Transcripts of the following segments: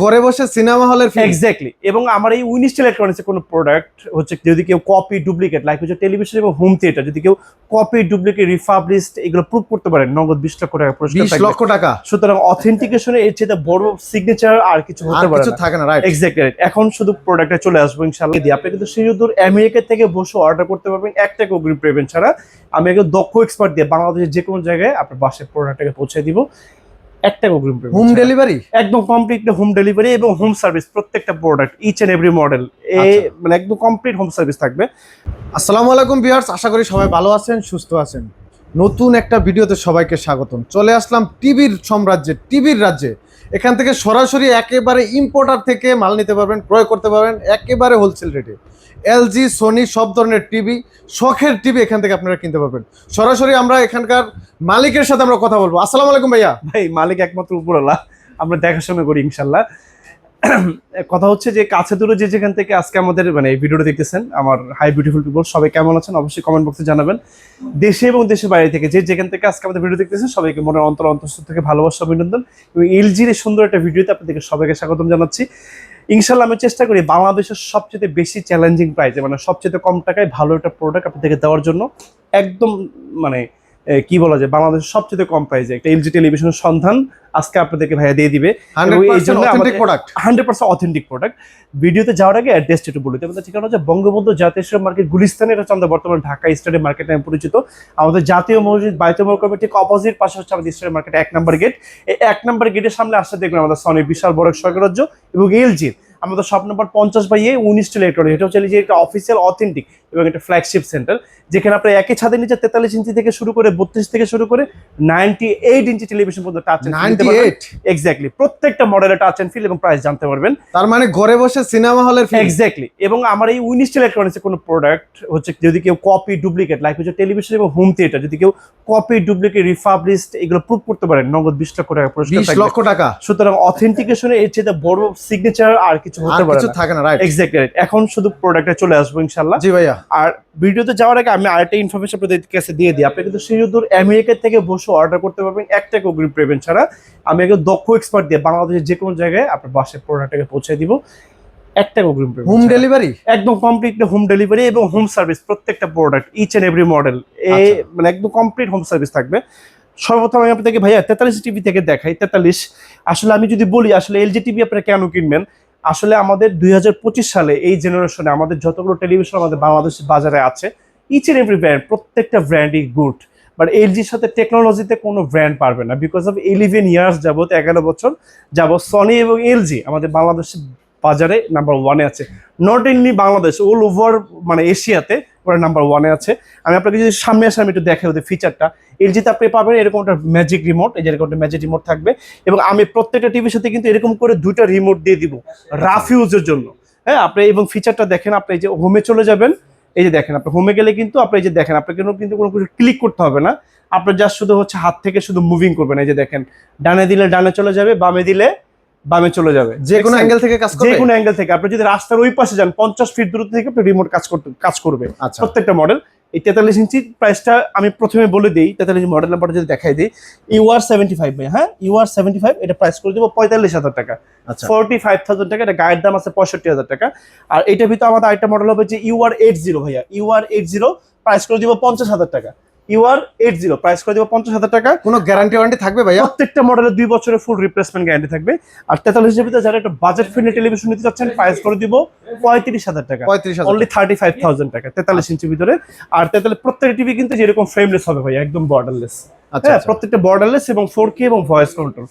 ঘরে বসে সিনেমা হলের এক্স্যাক্টলি এবং আমার এই উইনিস্ট ইলেকট্রনিক্স কোনো প্রোডাক্ট হচ্ছে যদি কেউ কপি ডুপ্লিকেট লাইক হচ্ছে টেলিভিশন এবং হোম থিয়েটার যদি কেউ কপি ডুপ্লিকেট রিফাবলিশড এগুলো প্রুভ করতে পারে নগদ বিশ লক্ষ টাকা পুরস্কার। লক্ষ টাকা। সুতরাং অথেন্টিকেশনে এর চেয়ে বড় সিগনেচার আর কিছু হতে পারে কিছু থাকে না রাইট এক্স্যাক্টলি এখন শুধু প্রোডাক্টটা চলে আসব ইনশাআল্লাহ। দিয়ে আপনি কিন্তু সুদূর আমেরিকা থেকে বসে অর্ডার করতে পারবেন এক টাকা অগ্রিম পেমেন্ট ছাড়া। আমি একদম দক্ষ এক্সপার্ট দিয়ে বাংলাদেশের যে কোনো জায়গায় আপনার বাসায় প্রোডাক্টটাকে পৌঁছে দিব। এক টাকা অগ্রিম পেমেন্ট হোম ডেলিভারি একদম কমপ্লিট হোম ডেলিভারি এবং হোম সার্ভিস প্রত্যেকটা product each and every model এ আচ্ছা। মানে একদম কমপ্লিট হোম সার্ভিস থাকবে। আসসালামু আলাইকুম ভিউয়ার্স আশা করি সবাই ভালো আছেন সুস্থ আছেন। নতুন একটা ভিডিওতে সবাইকে স্বাগতম। চলে আসলাম টিভির সাম্রাজ্যে টিভির রাজ্যে। এখান থেকে সরাসরি একেবারে ইম্পোর্টার থেকে মাল নিতে পারবেন ক্রয় করতে পারবেন একেবারে হোলসেল রেটে এলজি সোনি সব ধরনের টিভি শখের টিভি এখান থেকে আপনারা কিনতে পারবেন। সরাসরি আমরা এখানকার মালিকের সাথে আমরা কথা বলব। আসসালামু আলাইকুম ভাইয়া। ভাই, মালিক একমাত্র উপরওয়ালা। আমরা দেখাশোনা করি ইনশাল্লাহ কথা হচ্ছে যে, কাছে দূরে যে যেখান থেকে আজকে আমাদের মানে এই ভিডিওটা দেখতেছেন, আমার হাই বিউটিফুল পিপল, সবাই কেমন আছেন? অবশ্যই কমেন্ট বক্সে জানাবেন। দেশে এবং দেশের বাইরে থেকে যে যেখান থেকে আজকে আমাদের ভিডিও দেখতেছেন, সবাইকে মনের অন্তর অন্তঃস্থ থেকে ভালোবাসা, অভিনন্দন। এবং এলজির সুন্দর একটা ভিডিওতে আপনাদেরকে সবাইকে স্বাগতম জানাচ্ছি। ইনশাল্লাহ আমি চেষ্টা করি বাংলাদেশের সবচেয়ে বেশি চ্যালেঞ্জিং প্রাইজে মানে সবচেয়ে কম টাকায় ভালো একটা প্রোডাক্ট আপনাদেরকে দেওয়ার জন্য। একদম মানে কি বলা যায় বাংলাদেশের সবচেয়ে কম প্রাইসে একটা এলজি টেলিভিশনের সন্ধান আজকে আপনাদেরকে ভাইয়া দিয়ে দিবে। হান্ড্রেড পার্সেন্ট অথেন্টিক প্রোডাক্ট ভিডিওতে যাওয়ার আগে অ্যাড্রেসটা একটু বলে আমাদের ঠিকানা হচ্ছে বঙ্গবন্ধু জাতীয় মার্কেট গুলিস্তানে এটা হচ্ছে বর্তমানে ঢাকা স্টেডিয়াম মার্কেট নামে পরিচিত। আমাদের জাতীয় মসজিদ বাইতুল কমিটি ঠিক অপোজিট পাশে হচ্ছে আমাদের স্টেডিয়াম মার্কেট এক নম্বর গেট এই এক নম্বর গেটের সামনে আসতে দেখবেন আমাদের সনি বিশাল বড় স্বর্গরাজ্য এবং এলজির আমাদের শপ নম্বর পঞ্চাশ বাই এ উনিশ ইলেকট্রনিক এটা হচ্ছে যে একটা অফিসিয়াল অথেন্টিক এবং একটা ফ্ল্যাগশিপ সেন্টার যেখানে আপনার একই ছাদের নিচে তেতাল্লিশ ইঞ্চি থেকে শুরু করে বত্রিশ থেকে শুরু করে নাইনটি এইট ইঞ্চি টেলিভিশন পর্যন্ত টাচ এক্স্যাক্টলি প্রত্যেকটা মডেলের টাচ অ্যান্ড ফিল এবং প্রাইস জানতে পারবেন। তার মানে ঘরে বসে সিনেমা হলের এক্স্যাক্টলি এবং আমার এই উইনিস্ট ইলেকট্রনিক্সের কোনো প্রোডাক্ট হচ্ছে যদি কেউ কপি ডুপ্লিকেট লাইক হচ্ছে টেলিভিশন এবং হোম থিয়েটার যদি কেউ কপি ডুপ্লিকেট রিফাবলিশড এগুলো প্রুভ করতে পারেন নগদ বিশ লক্ষ টাকা পুরস্কার লক্ষ টাকা। সুতরাং অথেন্টিকেশনে এর চেয়ে বড় সিগনেচার আর কিছু হতে পারে কিছু থাকে না রাইট এখন শুধু প্রোডাক্টে চলে আসব ইনশাল্লাহ জি ভাইয়া। আর ভিডিওতে যাওয়ার আগে আমি আরেকটা ইনফরমেশন আপনাদের কাছে দিয়ে দিই। আপনি কিন্তু সুদূর আমেরিকা থেকে বসে অর্ডার করতে পারবেন এক টাকা অগ্রিম পেমেন্ট ছাড়া। আমি একদম দক্ষ এক্সপার্ট দিয়ে বাংলাদেশের যে কোনো জায়গায় আপনার বাসায় প্রোডাক্টটাকে পৌঁছে দিব। এক টাকা অগ্রিম পেমেন্ট হোম ডেলিভারি একদম কমপ্লিট হোম ডেলিভারি এবং হোম সার্ভিস প্রত্যেকটা product each and every model এ আচ্ছা। মানে একদম কমপ্লিট হোম সার্ভিস থাকবে। সর্বপ্রথম আমি আপনাদেরকে ভাইয়া তেতাল্লিশ টিভি থেকে দেখাই তেতাল্লিশ। আসলে আমি যদি বলি আসলে এলজি টিভি আপনারা কেন কিনবেন? আসলে আমাদের দুই হাজার পঁচিশ সালে এই জেনারেশনে আমাদের যতগুলো টেলিভিশন আমাদের বাংলাদেশের বাজারে আছে ইচ এন্ড এভরি ব্র্যান্ড প্রত্যেকটা ব্র্যান্ডই গুড বাট এলজির সাথে টেকনোলজিতে কোনো ব্র্যান্ড পারবে না বিকজ অফ ইলেভেন ইয়ার্স যাবত এগারো বছর যাবত সনি এবং এলজি আমাদের বাংলাদেশের বাজারে নাম্বার ওয়ানে আছে। Not only Bangladesh all over মানে এশিয়াতে ওরা নাম্বার ওয়ানে আছে। আমি আপনাকে যদি সামনে আসে, আমি একটু দেখাই ওদের ফিচারটা এলজিতে আপনি পাবেন এরকম একটা ম্যাজিক রিমোট এই যে এরকম একটা ম্যাজিক রিমোট থাকবে। এবং আমি প্রত্যেকটা টিভির সাথে কিন্তু এরকম করে দুইটা রিমোট দিয়ে দিব রাফ ইউজের জন্য। হ্যাঁ আপনি এবং ফিচারটা দেখেন আপনি এই যে হোমে চলে যাবেন এই যে দেখেন আপনি হোমে গেলে কিন্তু আপনি এই যে দেখেন আপনাকে কিন্তু কোনো কিছু ক্লিক করতে হবে না। আপনার জাস্ট শুধু হচ্ছে হাত থেকে শুধু মুভিং করবেন এই যে দেখেন ডানে দিলে ডানে চলে যাবে বামে দিলে বামে চলে যাবে। যে কোনো অ্যাঙ্গেল থেকে কাজ যে কোনো অ্যাঙ্গেল থেকে। আপনি যদি রাস্তার ওই পাশে যান পঞ্চাশ ফিট দূরত্ব থেকে আপনি রিমোট কাজ করতে কাজ করবে। আচ্ছা। প্রত্যেকটা মডেল এই তেতাল্লিশ ইঞ্চি প্রাইসটা আমি প্রথমে বলে দিই তেতাল্লিশ মডেল নাম্বারটা যদি দেখাই দিই ইউআর সেভেন্টি ফাইভ হ্যাঁ? ইউআর সেভেন্টি ফাইভ এটা প্রাইস করে দেবো পঁয়তাল্লিশ হাজার টাকা। আচ্ছা। ফোর্টি ফাইভ থাউজেন্ড টাকা এটা গায়ের দাম আছে পঁয়ষট্টি হাজার টাকা। আর এটা ভিতরে আমাদের আরেকটা মডেল হবে যে ইউআর এইট জিরো ভাইয়া। U R eight zero price করে দিব পঞ্চাশ হাজার টাকা। ইউআর এইট জিরো প্রাইস করে দেবো পঞ্চাশ হাজার টাকা। কোনো গ্যারান্টি ওয়ারেন্টি থাকবে ভাই প্রত্যেকটা মডেলের দুই বছরের ফুল রিপ্লেসমেন্ট গ্যারান্টি থাকবে। আর তেতাল্লিশ ভিতরে যারা একটা বাজেট ফ্রেন্ডলি টেলিভিশন নিতে চাচ্ছেন প্রাইস করে দিব পঁয়ত্রিশ হাজার টাকা। পঁয়ত্রিশ হাজার অনলি থার্টি ফাইভ থাউজেন্ড টাকা তেতাল্লিশ ইঞ্চি ভিতরে। আর তেতাল্লিশ প্রত্যেকটা টিভি কিন্তু যেরকম ফ্রেমলেস হবে ভাই একদম বর্ডারলেস আচ্ছা হ্যাঁ আচ্ছা। প্রত্যেকটা বর্ডারলেস এবং ফোর কে এবং ভয়েস কন্ট্রোল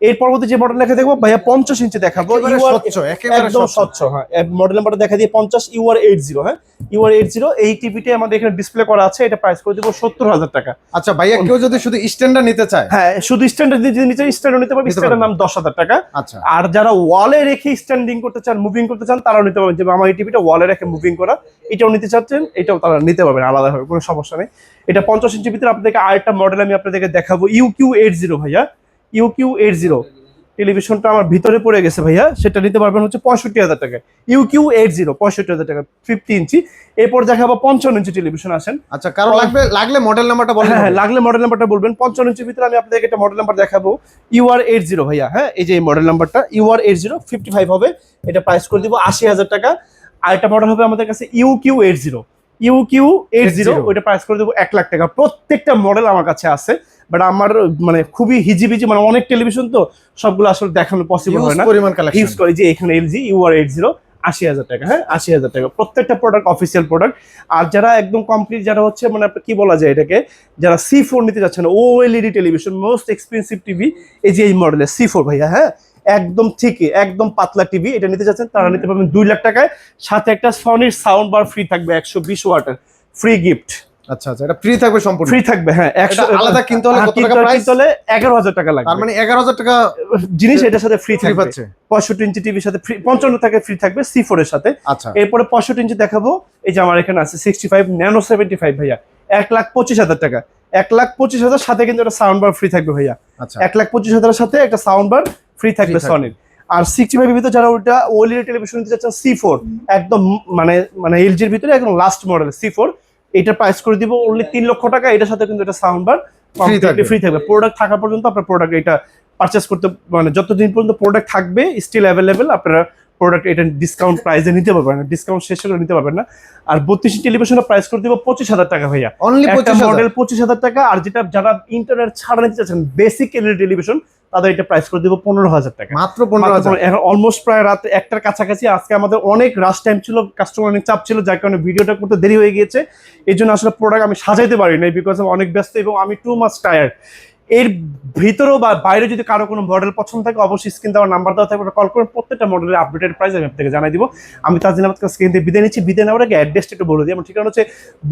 এর পরবর্তী যে মডেল দেখা দেখব ভাইয়া পঞ্চাশ ইঞ্চি দেখাবো স্বচ্ছ, একদম স্বচ্ছ। হ্যাঁ। মডেল নাম্বারটা দেখা দিয়ে পঞ্চাশ ইউআর এইট জিরো হ্যাঁ? ইউআর এইট জিরো এই টিভিতে আমাদের এখানে ডিসপ্লে করা আছে এটা প্রাইস করে দেবো সত্তর হাজার টাকা। আচ্ছা ভাইয়া কেউ যদি শুধু স্ট্যান্ডার্ড নিতে চায়? হ্যাঁ শুধু স্ট্যান্ডার্ড যদি নিচে স্ট্যান্ডার্ড নিতে পারবে নিতে স্ট্যান্ডার্ড পারবে। নাম দশ হাজার টাকা। আচ্ছা। আর যারা ওয়ালে রেখে স্ট্যান্ডিং করতে চান মুভিং করতে চান তারাও নিতে পারবেন। যে আমার এই টিভিটা ওয়ালে রেখে মুভিং করা এটাও নিতে চাচ্ছেন এটাও তারা নিতে পারবেন আলাদাভাবে কোনো সমস্যা নেই। এটা পঞ্চাশ ইঞ্চি ভিতরে আপনাদেরকে আরেকটা মডেল আমি আপনাদেরকে দেখাবো ইউ কিউ এইট জিরো ভাইয়া। U Q eight zero. টেলিভিশনটা আমার ভিতরে পড়ে গেছে ভাইয়া সেটা নিতে পারবেন হচ্ছে পঁয়ষট্টি হাজার টাকা ইউকিউ এইট জিরো পঁয়ষট্টি হাজার টাকা ফিফটি ইঞ্চি এরপর দেখাবো পঞ্চান্ন ইঞ্চি টেলিভিশন আসেন। আচ্ছা কারও লাগবে লাগলে মডেল নাম্বারটা বলেন হ্যাঁ হ্যাঁ লাগলে মডেল নাম্বারটা বলবেন। পঞ্চান্ন ইঞ্চির ভিতরে আমি আপনাদেরকে একটা মডেল নাম্বার দেখাবো। ইউআর এইট জিরো ভাইয়া হ্যাঁ এই যে এই মডেল নাম্বারটা U R eight zero fifty five হবে। এটা প্রাইস করে দিব আশি হাজার টাকা। আর একটা মডেল হবে আমাদের কাছে U Q eight zero. U Q eight zero ওইটা প্রাইস করে দেবো এক লাখ টাকা। প্রত্যেকটা মডেল আমার কাছে আছে। বাট আমার মানে খুবই হিজিবিজি মানে অনেক টেলিভিশন তো সবগুলো আসলে দেখানো পসিবল হয় না। পরিমাণ কালেকশন ইউজ করে যে এখানে এলজি ইউআর এইট জিরো আশি হাজার টাকা হ্যাঁ? আশি হাজার টাকা। প্রত্যেকটা প্রোডাক্ট অফিসিয়াল প্রোডাক্ট আর যারা একদম কমপ্লিট যারা হচ্ছে মানে কি বলা যায় এটাকে যারা সি ফোর নিতে যাচ্ছেন ও LED television most expensive TV এই যে এই মডেলের সি ফোর ভাইয়া হ্যাঁ? একদম ঠিকই একদম পাতলা টিভি এটা নিতে যাচ্ছেন তারা নিতে পারবেন দুই লাখ টাকায়। সাথে একটা সনির সাউন্ড বার ফ্রি থাকবে একশো বিশ ওয়াটার ফ্রি গিফট আচ্ছা আচ্ছা এটা ফ্রি থাকবে সম্পূর্ণ? ফ্রি থাকবে হ্যাঁ একশো এটা আলাদা কিনতে হলে কত টাকা হলে- কিনতে হলে এগারো হাজার টাকা লাগবে। তার মানে এগারো হাজার টাকা জিনিস এটার সাথে ফ্রি থাকবে। পাচ্ছে। পঁয়ষট্টি ইঞ্চি টিভির সাথে ফ্রি পঞ্চান্ন টাকা ফ্রি থাকবে সি ফোর এর সাথে। আচ্ছা। এরপরে পঁয়ষট্টি ইঞ্চি দেখাবো। এই যে আমার এখানে আছে sixty five nano seventy five ভাইয়া। এক লাখ পঁচিশ হাজার টাকা। এক লাখ পঁচিশ হাজার সাথে কিন্তু একটা সাউন্ড বার ফ্রি থাকবে ভাইয়া। আচ্ছা। এক লাখ পঁচিশ হাজারের সাথে একটা সাউন্ড বার ফ্রি থাকবে। সনির আর সিক্সটি ফাইভ ভিতরে যারা ওইটা ওএলইডি টেলিভিশন নিতে চাচ্ছেন সি ফোর একদম মানে মানে এলজির ভিতরে একদম লাস্ট মডেল সি ফোর এটা প্রাইস করে দিব অনলি তিন লক্ষ টাকা এটার সাথে কিন্তু একটা সাউন্ড বার ফ্রি থাকবে। প্রোডাক্ট থাকা পর্যন্ত আপনার প্রোডাক্ট এটা পারচেস করতে মানে যতদিন পর্যন্ত প্রোডাক্ট থাকবে স্টিল অ্যাভেলেবেল আপনারা প্রোডাক্ট এটা ডিসকাউন্ট প্রাইসে নিতে পারবেন না। ডিসকাউন্ট শেষ করে নিতে পারবেন না। আর বত্রিশ টেলিভিশনের প্রাইস করে দিব পঁচিশ হাজার টাকা ভাইয়া। অনলি মডেল মডেল পঁচিশ হাজার টাকা আর যেটা যারা ইন্টারনেট ছাড়া নিতে চাচ্ছেন বেসিক এলইডি টেলিভিশন তাদের এটা প্রাইস করে দিব পনেরো হাজার টাকা। মাত্র পনেরো হাজার। এখন অলমোস্ট প্রায় রাত একটার কাছাকাছি। আজকে আমাদের অনেক রাশ টাইম ছিল কাস্টমার অনেক চাপ ছিল যার কারণে ভিডিওটা করতে দেরি হয়ে গিয়েছে। এই জন্য আসলে প্রোডাক্ট আমি সাজাইতে পারি নাই বিকজ আমি অনেক ব্যস্ত এবং আমি টু মাস টায়ার্ড এর ভিতরেও বা বাইরে যদি কারও কোনো মডেল পছন্দ থাকে, অবশ্যই স্ক্রিন দেওয়ার নাম্বার দেওয়া থাকবে। কল করে প্রত্যেকটা মডেলের আপডেটেড প্রাইস আমি আপনাকে জানাই দিব। আমি তাজিন আহমদ স্ক্রিন দিয়ে বিদায় নিচ্ছি। বিদায় নেওয়ার আগে অ্যাড্রেসটা একটু বলে দিই। আমার ঠিকানা হচ্ছে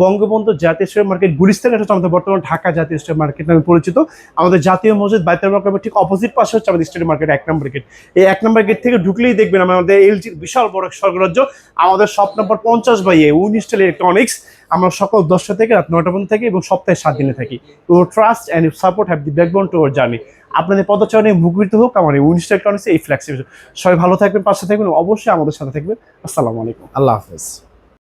বঙ্গবন্ধু জাতীয় স্টোর মার্কেট গুলিস্তান। এটা হচ্ছে আমাদের বর্তমান ঢাকা জাতীয় স্টোর মার্কেট নামে পরিচিত। আমাদের জাতীয় মসজিদ বাইতের মার্কেটের ঠিক অপোজিট পাশে হচ্ছে আমাদের স্টেট মার্কেট এক নম্বর গেট এই এক নম্বর গেট থেকে ঢুকলেই দেখবেন আমাদের এলজির বিশাল বড় স্বর্গরাজ্য। আমাদের শপ নম্বর পঞ্চাশ বাই এ উনিশটাল ইলেকট্রনিক্স আমরা সকল দশটা থেকে রাত নয়টা পর্যন্ত থাকি এবং সপ্তাহে সাত দিনে থাকি। Your trust and support have the backbone to our journey আপনাদের পদচারণে মুখরিত হোক আমার এই উনিশটা কারণে এই ফ্ল্যাক্সিবল সবাই ভালো থাকবেন, পাশে থাকবেন অবশ্যই আমাদের সাথে থাকবেন। আসসালামু আলাইকুম। আল্লাহ হাফেজ।